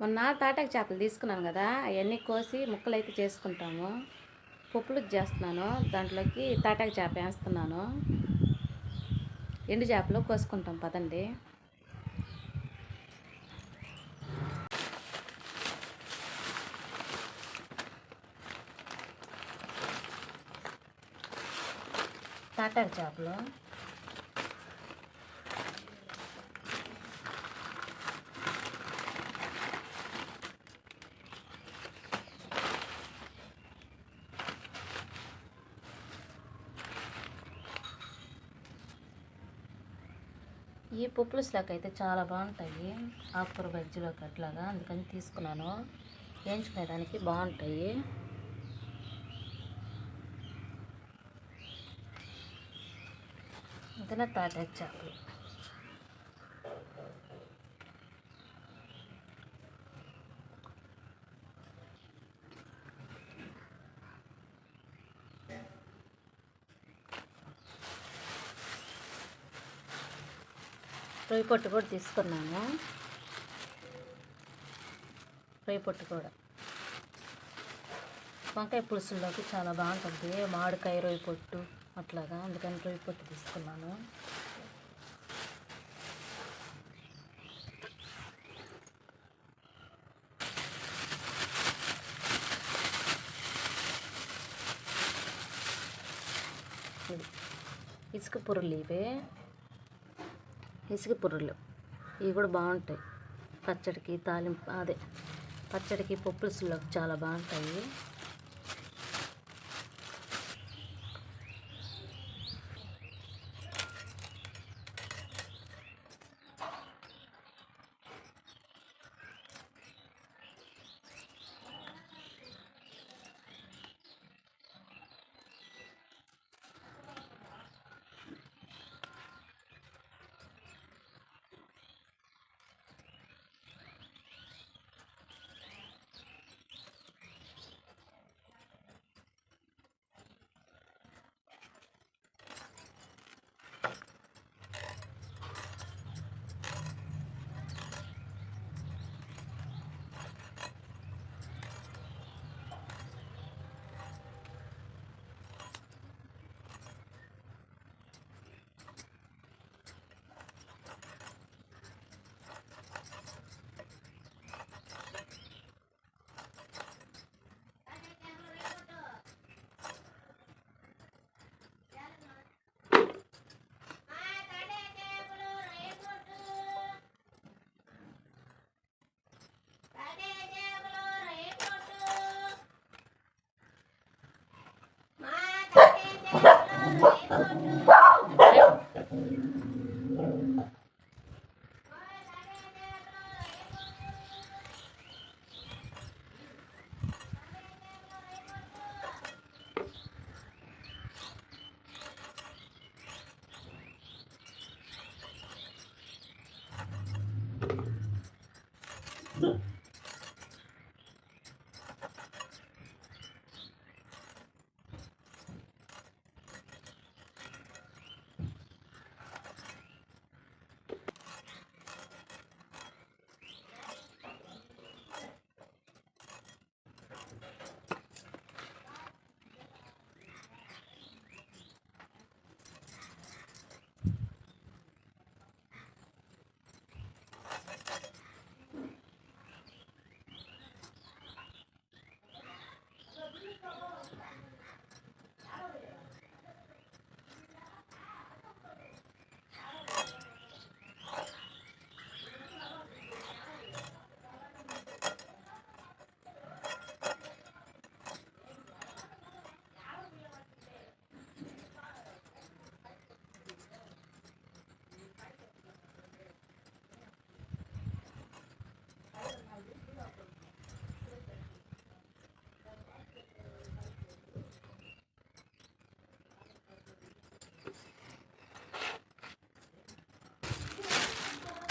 మొన్న తాటాకు చేపలు తీసుకున్నాను కదా అవన్నీ కోసి ముక్కలు అయితే చేసుకుంటాము. పప్పులు చేస్తున్నాను దాంట్లోకి తాటాకు చేప వేస్తున్నాను. ఎండు చేపలు కోసుకుంటాం పదండి. తాటాకు చేపలు. ఈ పుప్పులుస్లాకి అయితే చాలా బాగుంటాయి. ఆకుకూర బజ్జీలోకి అట్లాగా అందుకని తీసుకున్నాను. వేయించుకునేదానికి బాగుంటాయి. ఇంకా తాటాకు చేపలు రొయ్య పొట్టు కూడా తీసుకున్నాను. రొయ్య పొట్టు కూడా. వంకాయ పులుసుల్లోకి చాలా బాగుంటుంది. మామిడికాయ రొయ్య పొట్టు అట్లాగా. అందుకని రొయ్య పొట్టు తీసుకున్నాను. ఇసుక పొరులు ఇవే. ఇసుక పుర్రులు. ఇవి కూడా బాగుంటాయి. పచ్చడికి తాలింపు అదే. పచ్చడికి పప్పులుసులోకి చాలా బాగుంటాయి.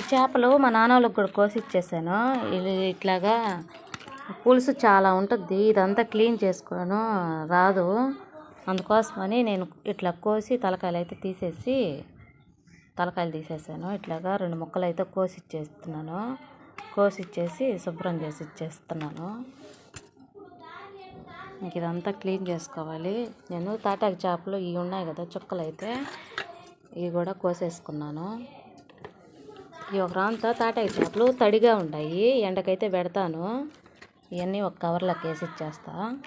ఈ చేపలు మా నాన్న వాళ్ళకి కూడా కోసి ఇచ్చేసాను ఇది ఇట్లాగా పులుసు చాలా ఉంటుంది ఇదంతా క్లీన్ చేసుకోను రాదు. అందుకోసమని నేను ఇట్లా కోసి తలకాయలు అయితే తీసేసి తలకాయలు తీసేసాను. ఇట్లాగా రెండు ముక్కలు అయితే కోసి ఇచ్చేస్తున్నాను కోసి ఇచ్చేసి శుభ్రం చేసి ఇచ్చేస్తున్నాను. ఇంక ఇదంతా క్లీన్ చేసుకోవాలి. నేను తాటాకు చేపలు ఇవి ఉన్నాయి కదా చుక్కలు అయితే ఇవి కూడా కోసేసుకున్నాను. ఈ ఒక రాంతా తాటాకు చేపలు తడిగా ఉంటాయి. ఎండకైతే పెడతాను. ఇవన్నీ ఒక కవర్లోకి వేసి ఇచ్చేస్తా.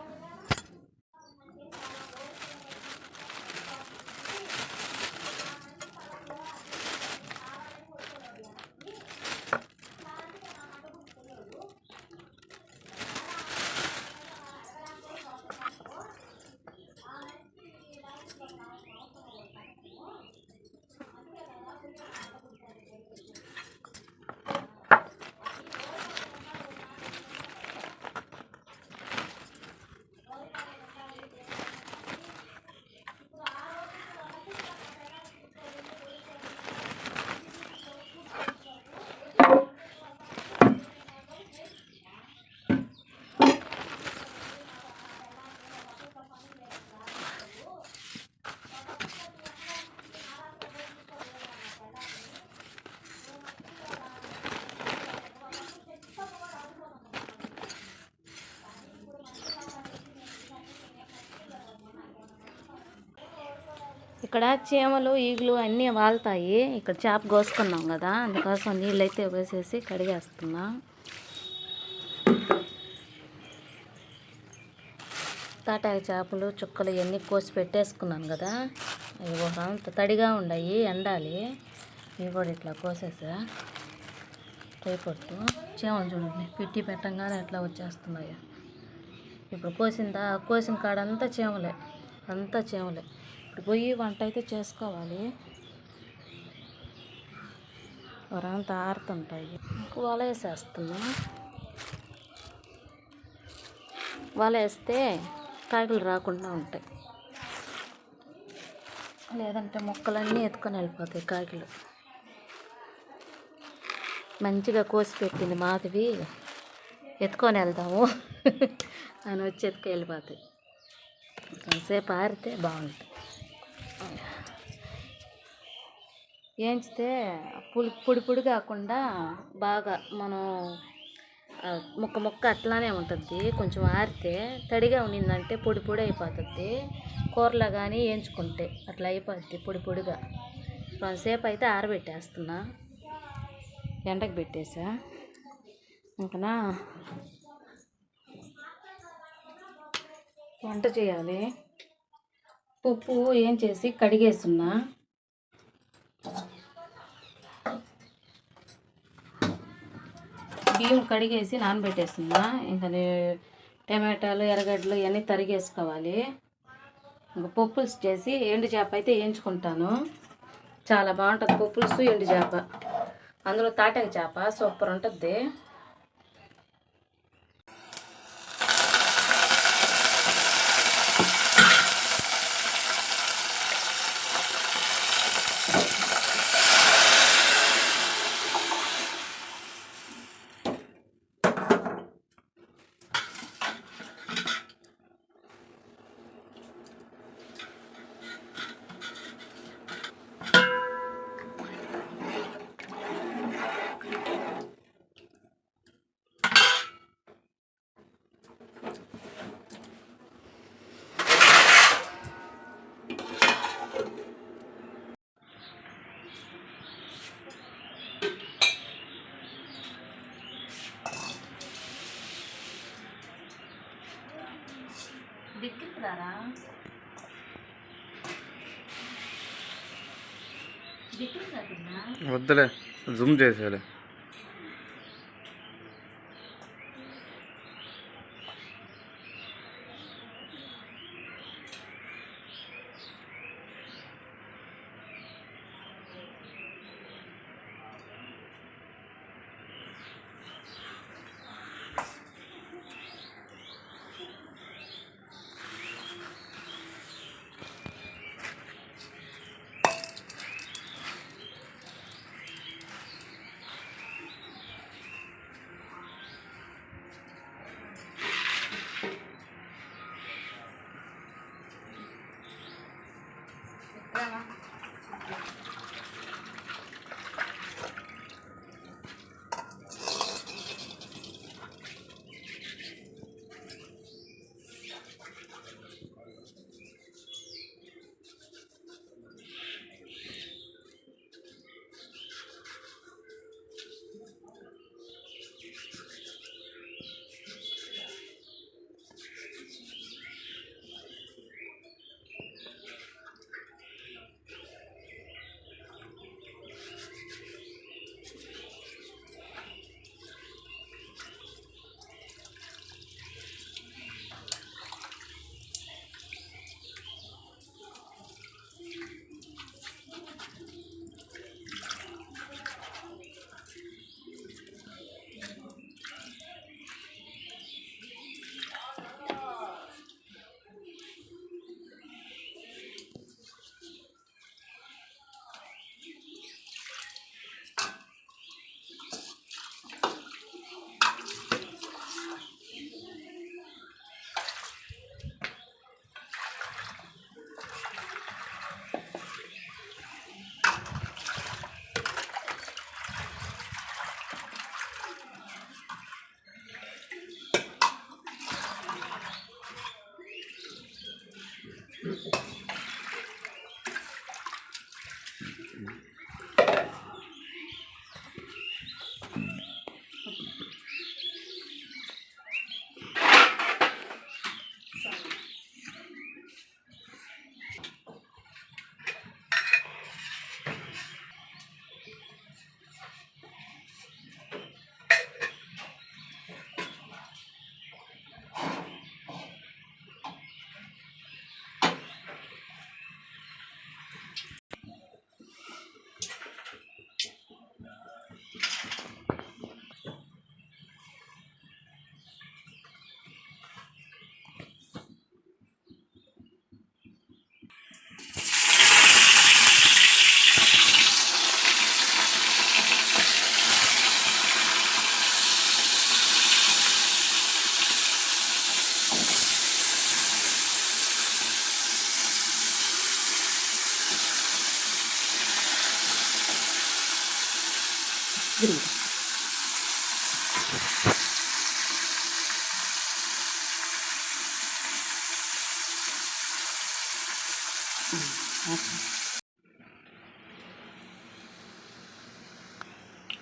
ఇక్కడ చీమలు ఈగలు అన్నీ వాళ్తాయి. ఇక్కడ చేప కోసుకున్నాం కదా అందుకోసం నీళ్ళు అయితే వేసేసి కడిగేస్తున్నా. తాటాకు చేపలు చుక్కలు ఇవన్నీ కోసి పెట్టేసుకున్నాను కదా. ఇవి అంత తడిగా ఉన్నాయి ఎండాలి. ఇవి కూడా ఇట్లా కోసేసా. పొట్టు చీమలు చూడండి పెట్టి పెట్టంగానే ఎట్లా వచ్చేస్తున్నాయి. ఇప్పుడు కోసిందా? కోసిన కాడంతా చీమలే అంతా చీమలే. ఇప్పుడు పోయి వంట అయితే చేసుకోవాలి. వరంతా ఆరుతుంటాయి. వల వేసేస్తున్నా. వల వేస్తే కాయలు రాకుండా ఉంటాయి. లేదంటే మొక్కలన్నీ ఎత్తుకొని వెళ్ళిపోతాయి కాయలు. మంచిగా కోసి పెట్టింది మాధవి. ఎత్తుకొని వెళ్దాము అని వచ్చి ఎత్తుకు వెళ్ళిపోతాయి కాసేపు ఆరితే బాగుంటుంది. వేయించితే పులి పొడి పొడి కాకుండా బాగా మనం ముక్క ముక్క అట్లానే ఉంటుంది కొంచెం ఆరితే తడిగా ఉన్నిందంటే పొడి పొడి అయిపోతుంది కూరలో కానీ వేయించుకుంటే అట్లా అయిపోద్ది పొడి పొడిగా. కొంతసేపు అయితే ఆరబెట్టేస్తున్నా. ఎండకు పెట్టేసా. ఇంకనా? వంట చేయాలి. పప్పు ఏం చేసి కడిగేస్తున్నా. బియ్యం కడిగేసి నానబెట్టేస్తున్నా. ఇంకా టమాటాలు ఎర్రగడ్డలు ఇవన్నీ తరిగేసుకోవాలి. ఇంకా పప్పులుసు చేసి ఎండు చేప అయితే వేయించుకుంటాను. చాలా బాగుంటుంది పప్పులుసు ఎండు చేప. అందులో తాటాకు చేప సూపర్ ఉంటుంది. దిక్కురారా వద్దులే జూమ్ చేసేలే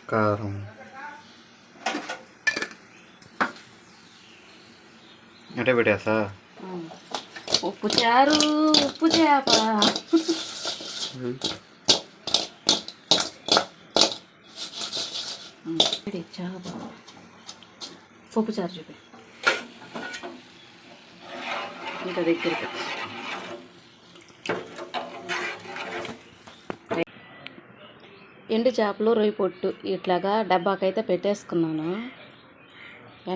కారం. అంటే పెట్టేసా ఉప్పు చారు ఉప్పు చేప. చేప. పప్పు చారు చూపి. ఇంకా దగ్గరికి. ఎండు చేపలు రొయ్యి పొట్టు ఇట్లాగా డబ్బాకైతే పెట్టేసుకున్నాను.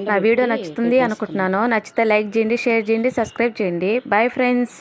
నా వీడియో నచ్చుతుంది అనుకుంటున్నాను. నచ్చితే లైక్ చేయండి షేర్ చేయండి సబ్స్క్రైబ్ చేయండి. Bye friends